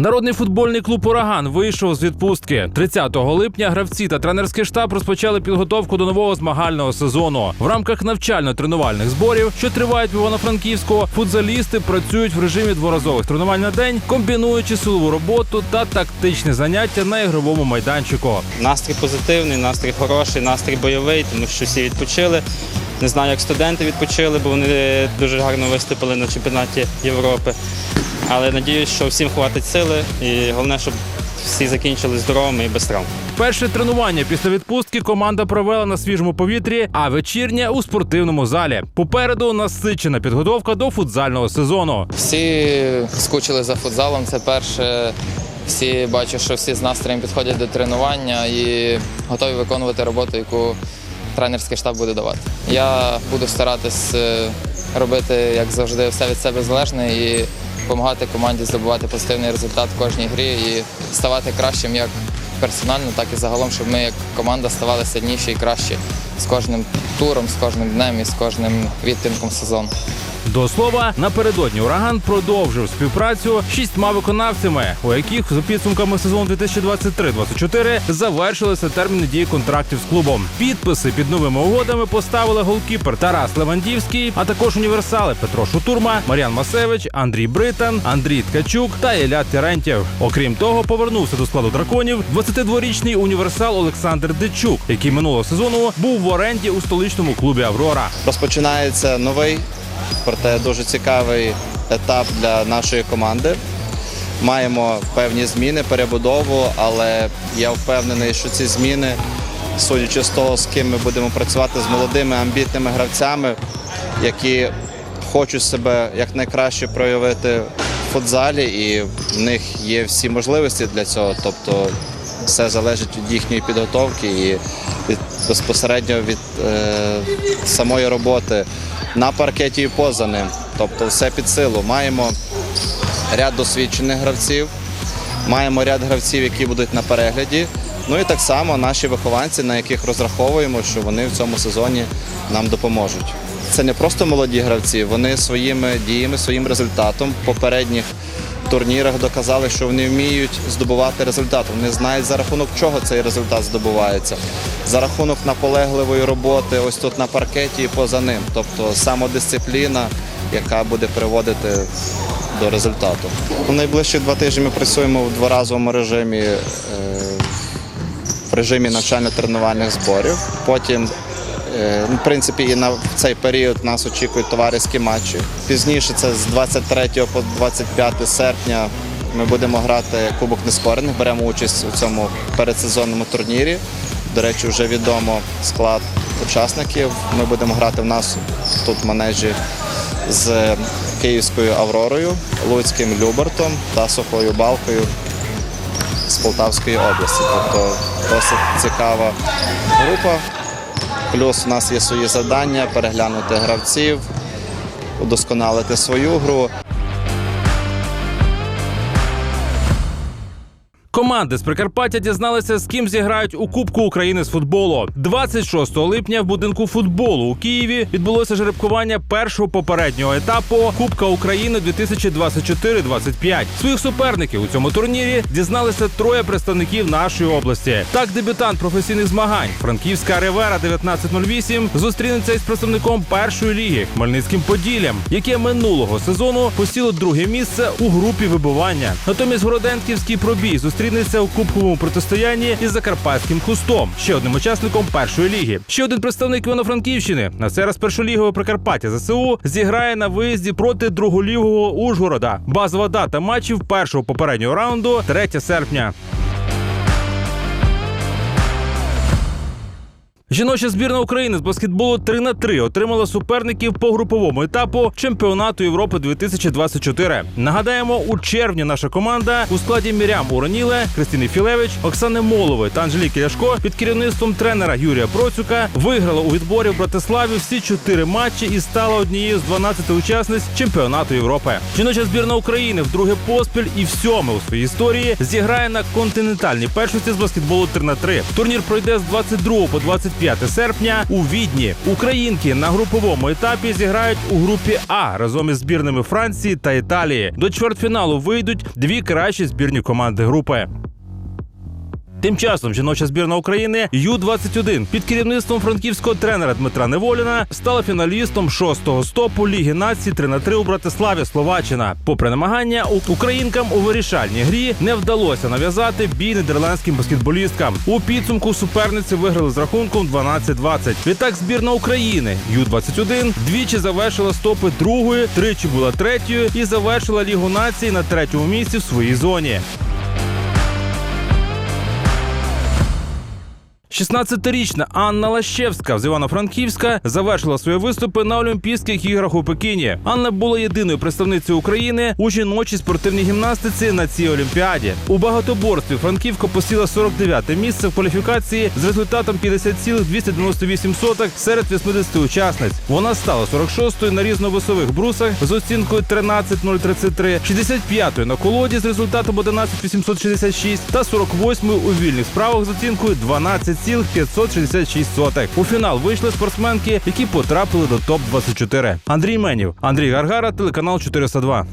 Народний футбольний клуб Ураган вийшов з відпустки. 30 липня гравці та тренерський штаб розпочали підготовку до нового змагального сезону. В рамках навчально-тренувальних зборів, що тривають в Івано-Франківську, футзалісти працюють в режимі дворазових тренувань на день, комбінуючи силову роботу та тактичні заняття на ігровому майданчику. Настрій позитивний, настрій хороший, настрій бойовий, тому що всі відпочили. Не знаю, як студенти відпочили, бо вони дуже гарно виступили на чемпіонаті Європи. Але надіюсь, що всім хватить сили і головне, щоб всі закінчили здоровими і без травм. Перше тренування після відпустки команда провела на свіжому повітрі, а вечірнє у спортивному залі. Попереду насичена підготовка до футзального сезону. Всі скучили за футзалом. Це перше. Всі бачу, що всі з настроєм підходять до тренування і готові виконувати роботу, яку тренерський штаб буде давати. Я буду старатись е, робити, як завжди, все від себе залежне і допомагати команді здобувати позитивний результат в кожній грі і ставати кращим як персонально, так і загалом, щоб ми як команда ставали сильніші і кращі з кожним туром, з кожним днем і з кожним відтинком сезону. До слова, напередодні ураган продовжив співпрацю з шістьма виконавцями, у яких за підсумками сезону 2023-2024 завершилися терміни дії контрактів з клубом. Підписи під новими угодами поставили голкіпер Тарас Левандівський, а також універсали Петро Шутурма, Мар'ян Масевич, Андрій Британ, Андрій Ткачук та Ілля Терентєв. Окрім того, повернувся до складу драконів 22-річний універсал Олександр Дичук, який минулого сезону був в оренді у столичному клубі Аврора. Розпочинається новий, проте дуже цікавий етап для нашої команди. Маємо певні зміни, перебудову, але я впевнений, що ці зміни, судячи з того, з ким ми будемо працювати, з молодими амбітними гравцями, які хочуть себе якнайкраще проявити в футзалі, і в них є всі можливості для цього. Тобто все залежить від їхньої підготовки і від, безпосередньо від е, самої роботи на паркеті і поза ним. Тобто все під силу. Маємо ряд досвідчених гравців, маємо ряд гравців, які будуть на перегляді. Ну і так само наші вихованці, на яких розраховуємо, що вони в цьому сезоні нам допоможуть. Це не просто молоді гравці, вони своїми діями, своїм результатом попередніх турнірах доказали, що вони вміють здобувати результат. Вони знають за рахунок чого цей результат здобувається. За рахунок наполегливої роботи, ось тут на паркеті і поза ним. Тобто самодисципліна, яка буде приводити до результату. У найближчі два тижні ми працюємо в дворазовому режимі. е, в режимі навчально-тренувальних зборів. Потім, ну, в принципі, і на цей період нас очікують товариські матчі. Пізніше, це з 23 по 25 серпня, ми будемо грати Кубок Нескорених, беремо участь у цьому передсезонному турнірі. До речі, вже відомо склад учасників. Ми будемо грати в нас тут в манежі з Київською Авророю, Луцьким Любертом та Сухою Балкою з Полтавської області. Тобто досить цікава група. Плюс у нас є свої завдання переглянути гравців, удосконалити свою гру. Команди з Прикарпаття дізналися, з ким зіграють у Кубку України з футболу. 26 липня в будинку футболу у Києві відбулося жеребкування першого попереднього етапу Кубка України 2024-25. Своїх суперників у цьому турнірі дізналися троє представників нашої області. Так, дебютант професійних змагань Франківська Ривера 1908 зустрінеться із представником першої ліги Хмельницьким Поділлям, яке минулого сезону посіло друге місце у групі вибування. Натомість Городенківський пробій зустрінеться у кубковому протистоянні із закарпатським хустом, ще одним учасником першої ліги. Ще один представник Івано-Франківщини на цей раз першолігове Прикарпаття ЗСУ зіграє на виїзді проти друголігового Ужгорода. Базова дата матчів першого попереднього раунду 3 серпня. Жіноча збірна України з баскетболу 3 на 3 отримала суперників по груповому етапу чемпіонату Європи 2024. Нагадаємо, у червні наша команда у складі Мірям Уроніле, Кристини Філевич, Оксани Молової та Анжеліки Ляшко під керівництвом тренера Юрія Процюка виграла у відборі в Братиславі всі чотири матчі і стала однією з 12 учасниць чемпіонату Європи. Жіноча збірна України вдруге поспіль і в сьоме у своїй історії зіграє на континентальній першості з баскетболу 3 на 3 Турнір пройде з 22 по 25 25 серпня у Відні. Українки на груповому етапі зіграють у групі А разом із збірними Франції та Італії. До чвертьфіналу вийдуть дві кращі збірні команди групи. Тим часом жіноча збірна України Ю-21 під керівництвом франківського тренера Дмитра Неволіна стала фіналістом шостого стопу Ліги націй 3 на 3 у Братиславі, Словаччина. Попри намагання, українкам у вирішальній грі не вдалося нав'язати бій нідерландським баскетболісткам. У підсумку суперниці виграли з рахунком 12-20. Відтак збірна України Ю-21 двічі завершила стопи другої, тричі була третьою і завершила Лігу націй на третьому місці в своїй зоні. 16-річна Анна Лащевська з Івано-Франківська завершила свої виступи на Олімпійських іграх у Пекіні. Анна була єдиною представницею України у жіночій спортивній гімнастиці на цій олімпіаді. У багатоборстві Франківка посіла 49-те місце в кваліфікації з результатом 50,298 серед 80 учасниць. Вона стала 46-ю на різновесових брусах з оцінкою 13,033, 65-ю на колоді з результатом 11,866 та 48-ю у вільних справах з оцінкою 12,566. У фінал вийшли спортсменки, які потрапили до топ 24 Андрій Менів, Андрій Гаргара, телеканал 402.